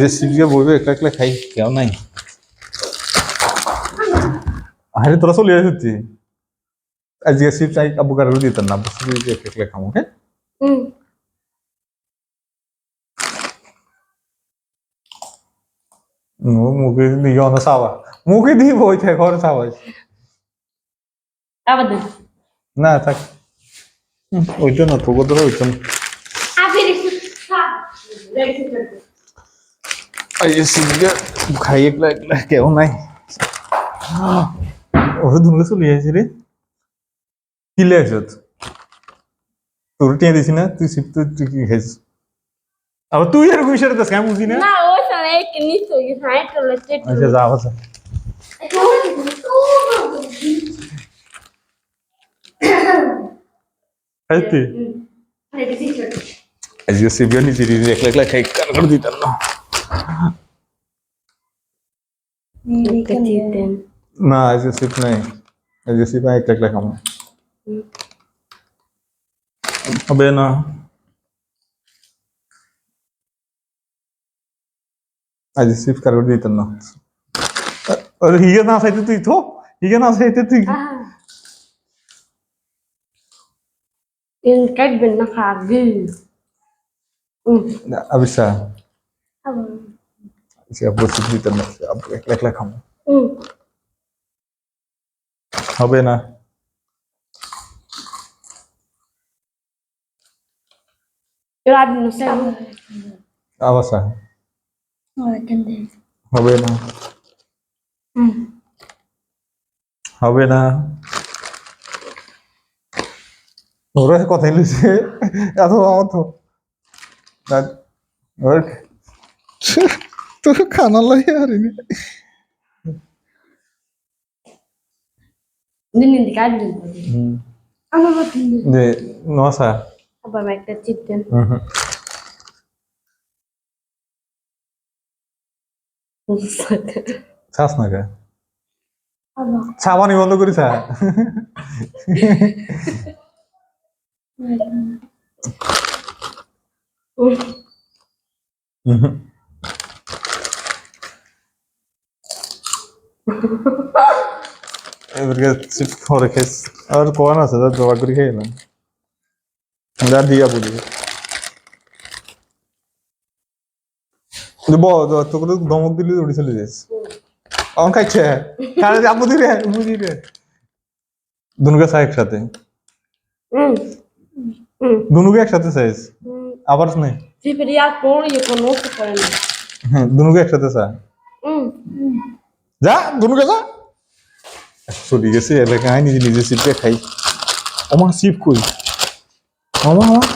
যে সিপিকে বইবে একলা একলা খাই কেউ নাই। আরে তোরা চলে আসছি আজকে সিপ চাই আবু কারও দিতেন না দিয়ে একলা একলা খামো হ্যাঁ? মুখে দিয়ে অন্য সাবা মুখে দিয়ে বই থাকে ঘরে সাবাই আবার না থাক। ওইটা না তোকে ধরো ওইটা না। খাই একলা একলা কেউ নাই ওরে দুনকে চলে আসছি রে কি লেগেছ তোর টিয়া দিছি না তুই সিপ তুই কি খাইছিস আবার তুই এরকম বিষয়টা তো আমি বুঝি না আচ্ছা যা আচ্ছা খাইতে আজকে সিবিও নিজে নিজে একলা একলা খাই কার কার দিতাম না না আজকে সিপ নাই আজকে সিপ আমি একলা একলা খাব হবে না আজকে সিপ কার কার দিতাম না আবিসা. আজকে আব্বু সিপ দিতাম না আব্বু একলা একলা খাব. হবে না? আবাসা। হবে না. হবে না? ওরা কথা লিখছে। এত অত তোর লাগে আর Din hindi kaitben. Ano ba din? যে নসা. চাস না কে. ছাবানি বন্ধ করি চা এবারে চিপ করে খেস আর কোন আছে তার জবা করে খেয়ে না যা দিয়া তো ধমক দিলি উড়ি চলে যাস। আমার খাইছে? কারে যাব দিলে? বুঝি রে দুনুকে চা একসাথে. দুনুকে একসাথে চাইস? Mm. আবার শুনে। জি ele কোন ইয়ে কোন নোট conosco para হ্যাঁ দুনুকে একসাথে চা। Mm. যা দুনুকে যা। চলে গেছে এলাকায় নিজে নিজে সিপকে খাই। আমার সিপ কই আমার আমার